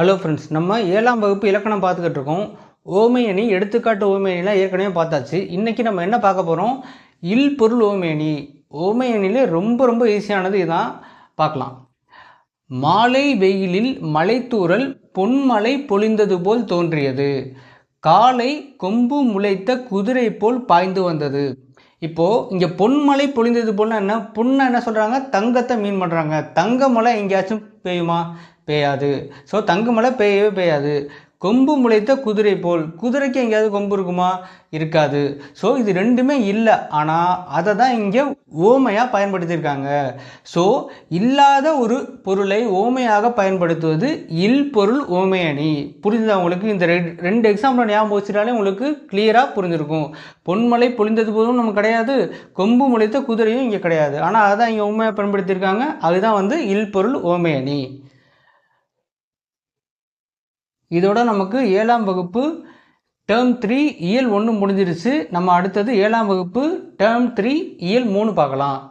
Hello friends நம்ம ஏழாம் வகுப்பு இலக்கணம் பார்த்துக்கிட்டு இருக்கோம். ஓமையணி எடுத்துக்காட்டு ஓமையணிலாம் ஏற்கனவே பார்த்தாச்சு. இன்றைக்கி நம்ம என்ன பார்க்க போகிறோம் இல் பொருள் ஓமையணி ஓமையணியில் ரொம்ப ரொம்ப ஈஸியானது இதான். பார்க்கலாம். மாலை வெயிலில் மலைத்தூரல் பொன்மலை பொழிந்தது போல் தோன்றியது. காலை கொம்பு முளைத்த குதிரை போல் பாய்ந்து வந்தது. இப்போது இங்கே பொன்மலை பொழிந்தது போல்னா என்ன? பொண்ணை என்ன சொல்கிறாங்க தங்கத்தை மீன் பண்ணுறாங்க தங்க மழை எங்கேயாச்சும் பெய்யுமா? பெய்யாது. ஸோ தங்குமலை பெய்யவே பெய்யாது. கொம்பு முளைத்த குதிரை போல். குதிரைக்கு எங்கேயாவது கொம்பு இருக்குமா? இருக்காது. ஸோ இது ரெண்டுமே இல்லை. ஆனால் அதை தான் இங்கே ஓமையாக பயன்படுத்தியிருக்காங்க. ஸோ இல்லாத ஒரு பொருளை ஓமையாக பயன்படுத்துவது இல் பொருள் ஓமையணி. புரிஞ்சுதா உங்களுக்கு? இந்த ரெண்டு ரெண்டு எக்ஸாம்பிள் ஞாபகம் வச்சுட்டாலே உங்களுக்கு கிளியராக புரிஞ்சிருக்கும். பொன்மலை பொழிந்தது போதும் நமக்கு கிடையாது. கொம்பு முளைத்த குதிரையும் இங்கே கிடையாது. ஆனால் அதை தான் இங்கே ஓமையாக பயன்படுத்தியிருக்காங்க. அதுதான் வந்து இல் பொருள் ஓமையணி. இதோட நமக்கு ஏழாம் வகுப்பு டேர்ம் த்ரீ இயல் ஒன்று முடிஞ்சிருச்சு. நம்ம அடுத்தது ஏழாம் வகுப்பு டேர்ம் த்ரீ இயல் மூணு பார்க்கலாம்.